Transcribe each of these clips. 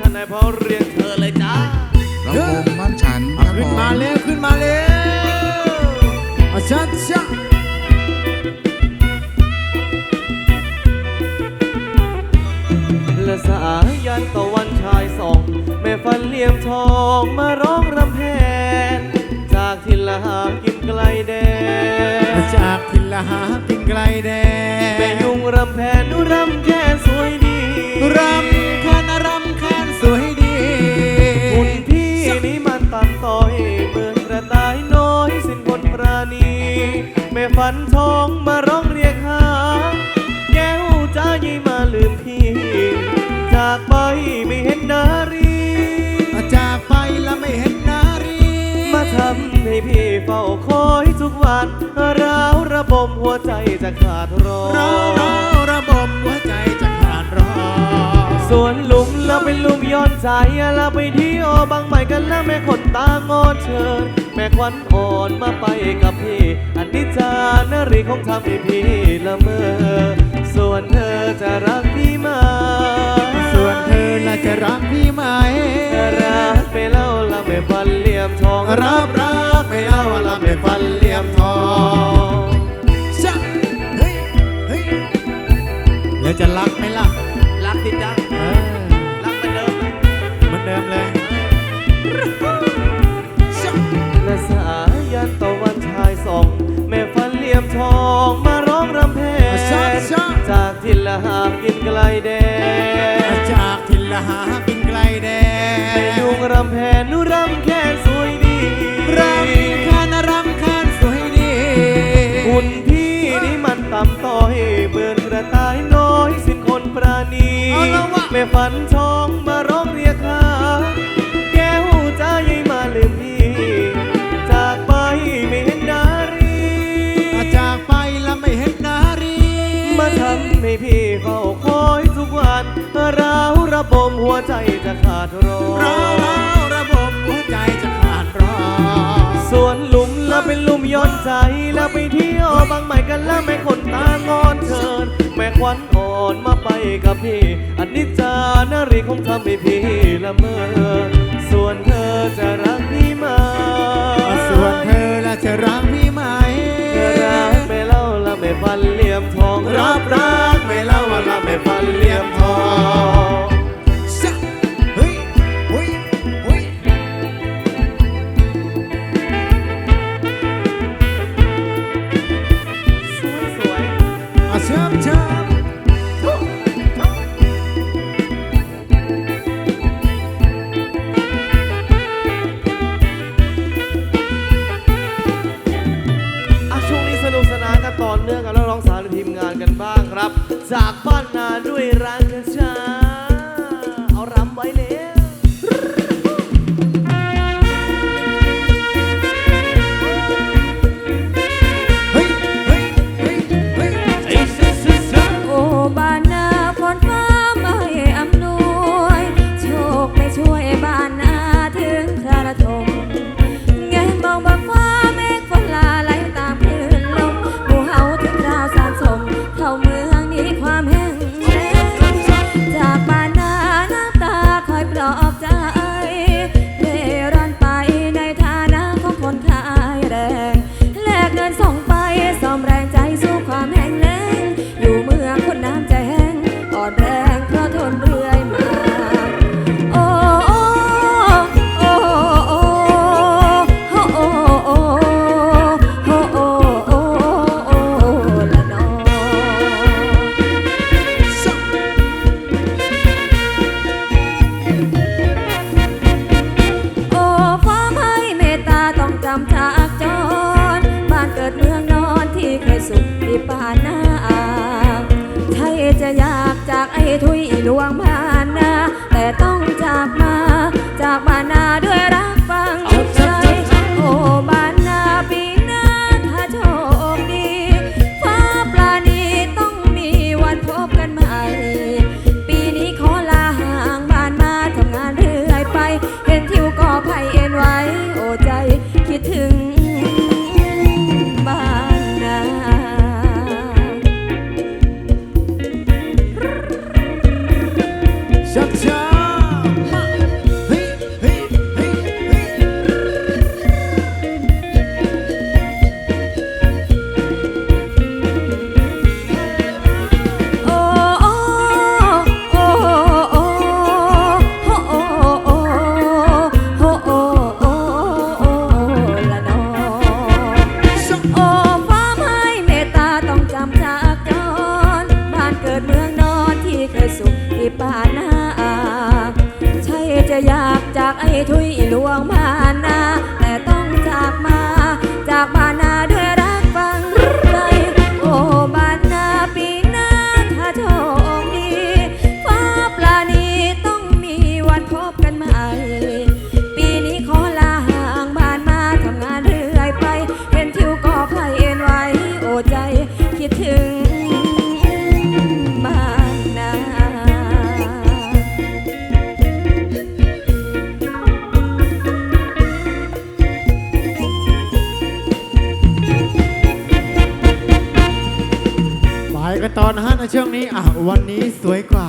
ท่านนายพอเรียนเธอเลยจ้าลำโพงบ้านฉันครับผขึ้นมมาเร็วขึ้นมาเร็วอาชัดชะและสายันตะวันชายส่อง แม่ฟันเหลี่ยมทองมาร้องรำแพน จากทินละหากินไกลแดนจากทินละหากินไกลแดนแม่ยุงรำแพนนุรำแค่สวยดีรำแคนรำแคน สวยดีหุ่นพี่นี้มันตันต่อยเหมือนกระต่ายน้อยสิ้นคนปราณีแม่ฝันทองมาร้องเรียกหา แก้วจ้ายี่มาลืมพี่ จากไปไม่เห็นนารี จากไปแล้วไม่เห็นนารี มาทำให้พี่เฝ้าคอยทุกวันร้าวระบมหัวใจจะขาดร้อเมย้อนใจเราไปเที่ยวบางใหม่กันแล้วแม่คนตางอนเชิญ แม่ควันอ่อนมาไปกับพี่ อันนี้จานารีคงทำให้พี่ละเมอ ส่วนเธอจะรักพี่ไหมส่วนเธอน่ะจะรักพี่ไหม รักไปเล่าละไม่ฟันเหลี่ยมทองรับรักไม่เอาละไม่ฟันเหลี่ยมทองชะเฮ้ยเฮ้ยแล้วจะรักไหมล่ะ รักที่จัง มือนเดิมเละและสายันตะวันชายส่อง แม่ฟันเหลี่ยมทองมาร้องรำแพชะนชะจากทินละหากินไกลแดนจากทินละหากินไกลแดแม่ยุงรำแพนนุรำแค่สวยดีรำคาญรำคาญสวยดีหุ่นพี่นี่มันต่ำต้อยเหมือกระต่ายน้อยสิ้นคนปราณีแม่ฝันทองมาร้องเรียกหา ร้าวระบมหัวใจจะขาดร้อเรานเราระบบหัวใจจะขาดร้อนส่วนหลุมแล้วเป็นหลุมย้อนใจแล้วไปเที่ยวบางใหม่กันแล้วแม่คนตางอนเชิญแม่ควันอ่อนมาไปกับพี่ อันนี้จานารีคงทำให้พี่ละเมอส่วนเธอจะรักพี่ไหมส่วนเธอละจะรักพี่ไหมรักไม่เล่าละไม่ฟันเหลี่ยมทองรับรักไม่เล่าว่าเราไม่ฟันเหลี่ยมทอง Sometimes ช่วงนี้อะวันนี้สวยกว่า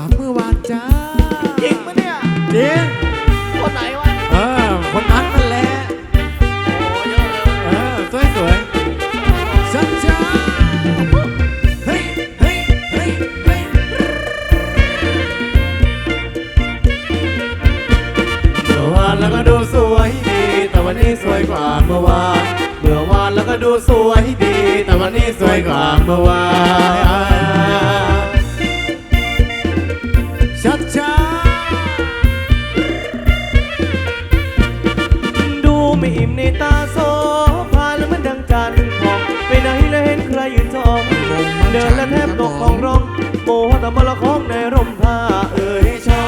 มาละของในร่มผ้าเอ่ยชอ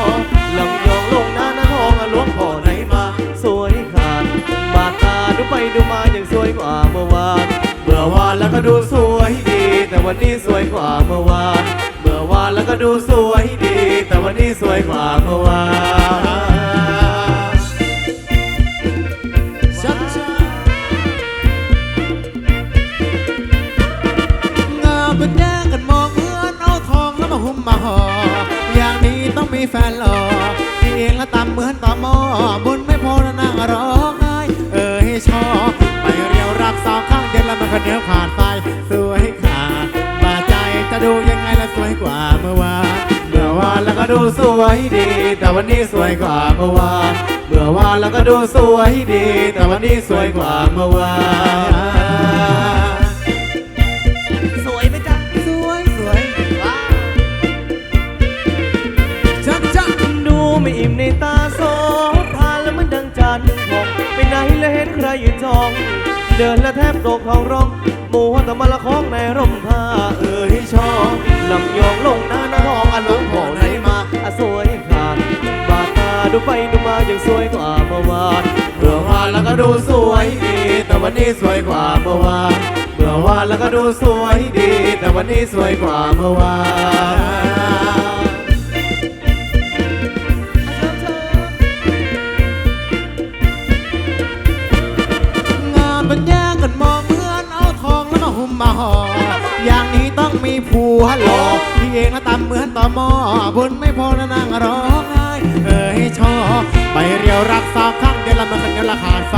ลำยองลงหน้าหน้าทองอะหลวงพ่อไหนมา สวยขาดบาดตาดูไปดูมายังสวยกว่าเมื่อวานเมื่อวานแล้วก็ดูสวยดี แต่วันนี้สวยกว่าเมื่อวาน เมื่อวานแล้วก็ดูสวยดี แต่วันนี้สวยกว่าเมื่อวาน มาหออย่างนี้ต้องมีแฟนหล่อที่เองละตามเหมือนต่อหม้อบุญไม่พอแล้วนั่งร้องไห้เออให้ชอบไปเรียวรักสาวข้างเดียวแล้วมันคนเดียวขาดไปสวยขาดบาดใจจะดูยังไงละสวยกว่าเมื่อวานเมื่อวานแล้วก็ดูสวยดี แต่วันนี้สวยกว่าเมื่อวานเมื่อวานแล้วก็ดูสวยดี แต่วันนี้สวยกว่าเมื่อวาน เดินแล้วแทบตกท้องร้องหมูตะมาละของในร่มผ้าเอ่ยชอบลำยองลงหน้าหน้าทองอันลวงพ่อไหนมาอะสวยขาดบาดตาดูไปดูมายังสวยกว่าเมื่อวานเมื่อวานแล้วก็ดูสวยดีแต่วันนี้สวยกว่าเมื่อวานเมื่อวานแล้วก็ดูสวยดี แต่วันนี้สวยกว่าเมื่อวาน หออย่างนี้ต้องมีผัวหล่อที่เองละตามเหมือนต่อหม้อบุญไม่พอแล้วนั่งร้องไห้เออให้ชอบไปเรียวรักสาวข้างเดียวละมันกันเดียวละขาดไฟ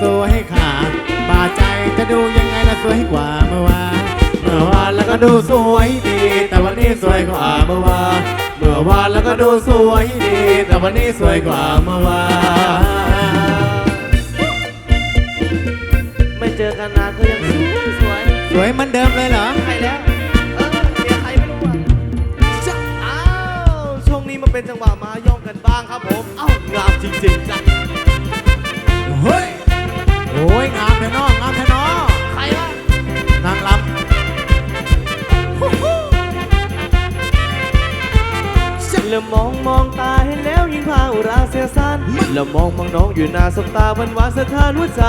สวยให้ขาดบาดใจจะดูยังไงละสวยกว่าเมื่อวานเมื่อวานแล้วก็ดูสวยดี แต่วันนี้สวยกว่าเมื่อวานเมื่อวานแล้วก็ดูสวยดี แต่วันนี้สวยกว่าเมื่อวานไม่เจอกันนาน วยสวยเหมือนเดิมเลยเหรอ ใครแล้ว เออเสียใครไม่รู้อะจะอ้าว ช่วงนี้มันเป็นจังหวะมาย่องกันบ้างครับผม เอ้างามจริงๆจ้ะ น้องอยู่หน้าสบตาหวันหวานสะท้านหัวใจ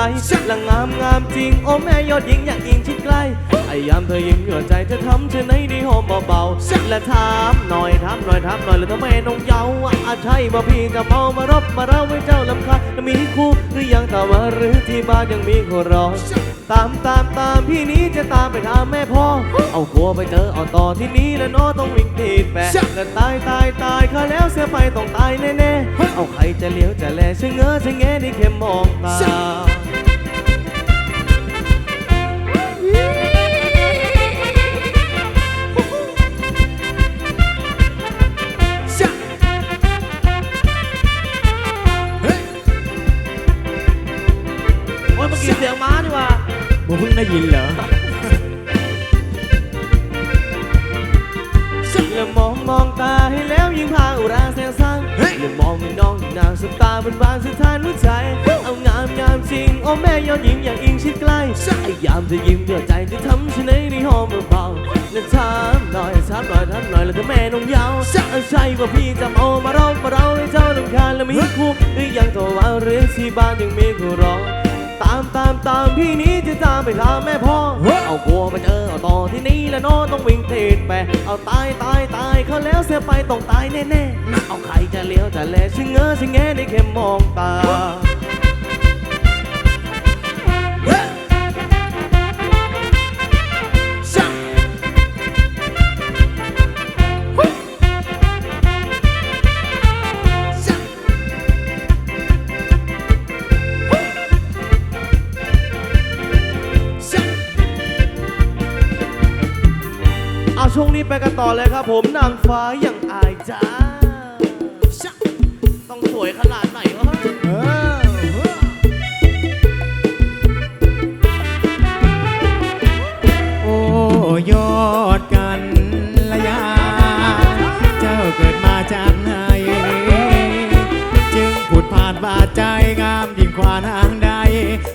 หละงามงามจริง โอ้แม่ยอดหญิงอยากอิงชิดใกล้ไอ้ยามเธอยิ้มหัวใจเธอทำเธอไหนดีหอมเบาๆและถามหน่อยถามหน่อยถามหน่อยแล้วทำไมน้องเยาว์อะอะใช่ว่าพี่จะเมามารบมาเล่าให้เจ้าลำคาญแล้วมีคู่หรือยังถามว่าหรือที่บ้านยังมีคนรอ ตามตามตามพี่นี้จะตามไปถามแม่พ่อ เอาขัวไปเจอเอาต่อที่นี้แล้วเน้อต้องวิ่งตีดแปะกันตายตายตายข้าแล้วเสียไปต้องตายแน่ๆเอาใครจะเลี้ยวจะแลชะเง้อชะแงได้แค่มองตา ได้ยินเหรอแล้วมองมองตาให้แล้วยิ่งพาอุราเลยมองไม่น้องนางสบตาบนบานสถานหัวใจ เอางามงามจริง โอ้แม่ยอดหญิงอย่างอิงชิดใกล้ไอ้ยามจะยิ้มเดือดใจจะทำฉันให้ได้หอมเบาๆนั่นถามหน่อยถามหน่อยถามหน่อยแล้วถ้าแม่น้องยาวใช่ว่าพี่จำเอามาร้องมาเราให้เจ้าลำคาญแล้วมีคู่หรือยังโทรมาหรือที่บ้านยังมีคู่รอ ตามตามตามพี่นี้จะตามไปถามแม่พ่อ เอากลัวมาเจอเอาต่อที่นี่แล้วโน้ต้องวิ่งเทดไปเอาตายตายตายเขาแล้วเสียไปต้องตายแน่ๆเอาใครจะเลี้ยวจะแลชิงเงอชิงแงได้แค่มองตาเอา กันต่อเลยครับผมนางฟ้าอย่างอายจ้า ต้องสวยขนาดไหนวะเออโอ้ยอดกันละยา เจ้าเกิดมาจากไหน จึงผุดผ่านบาดใจงามยิ่งกว่านางใด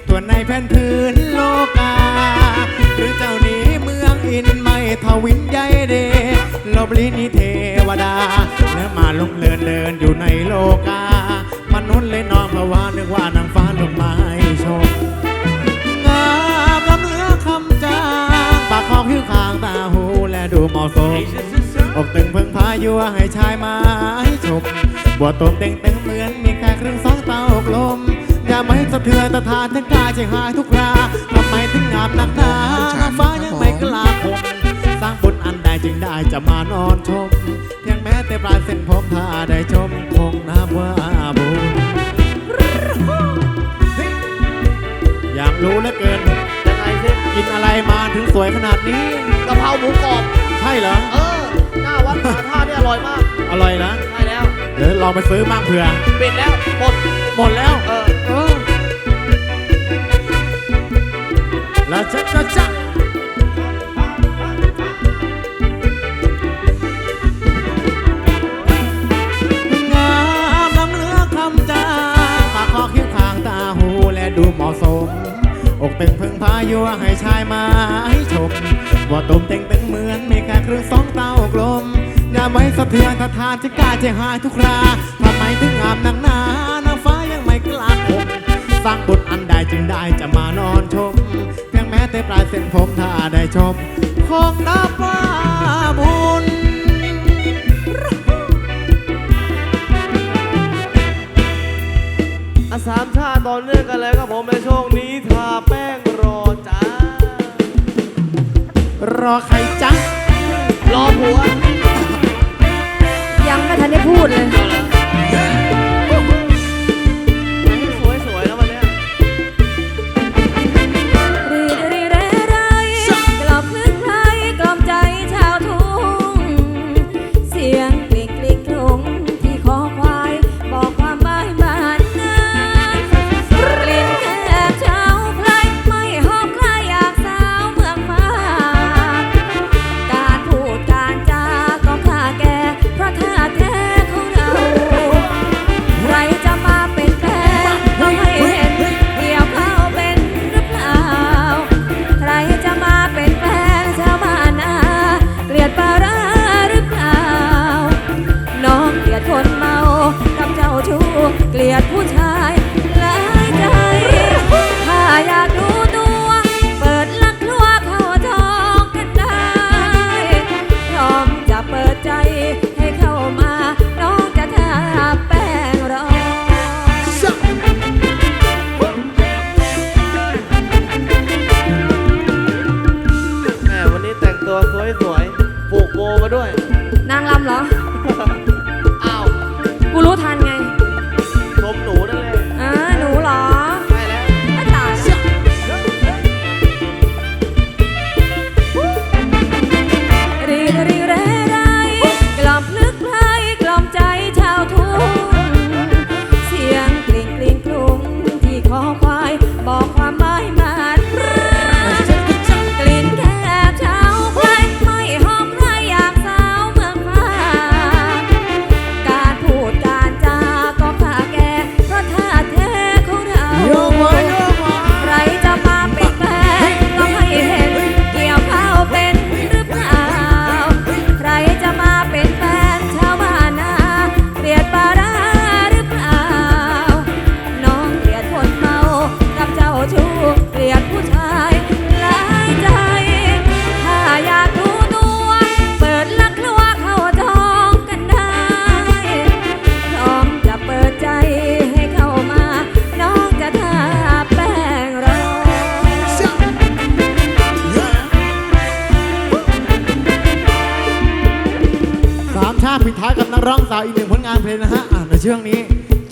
ตัวในแผ่นพื้น นิเทวดา แล้วมาลงเลินเลินอยู่ในโลกามนุษย์เลยนอนเพราะว่านึกว่านางฟ้าลงมาให้ชมงามล้ำเหลือคำจางปากคอผิวคางตาหูและดูเหมาะสมอกตึงเพิ่งพายัวให้ชายมาให้ชมบัวตมเต็งเต็งเหมือนมีแค่ครึ่งสองเต้ากลมอย่าไม่สะเทือนตะทานทั้งกายใจหายทุกคราทำไมถึงงามนักหนาน้ำฟ้ายังไม่กล้าคมสร้างบุญอันใด จึงได้จะมานอนชมเพียงแม้แต่ปลายเส้นผมถ้าได้ชมคงนับว่าบุญอยากรู้เหลือเกินยังไงสิกินอะไรมาถึงสวยขนาดนี้กะเพราหมูกรอบใช่เหรอเออหน้าวัดผาท่านี่อร่อยมากอร่อยนะใช่แล้วเดี๋ยวลองไปซื้อมั่งเผื่อ ปิดแล้วหมด หมดแล้ว เทือนสะทานจะกล้าจะหายทุกคราทำไมถึงงามนักหนานางฟ้ายังไม่กล้าคมสร้างบุญอันใดจึงได้จะมานอนชม เพียงแม้แต่ปลายเส้นผมถ้าได้ชมคงนับว่าบุญอะสามชาติต่อเนื่องกันเลยครับผมในช่วงนี้ทาแป้งรอจ้ารอใครจ๊ะรอผัว ทันได้พูดเลย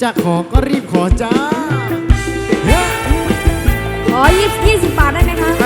จะขอก็รีบขอจ้า ขอยี่สิบบาทได้ไหมคะ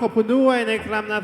ขอบคุณด้วยนะครับนะ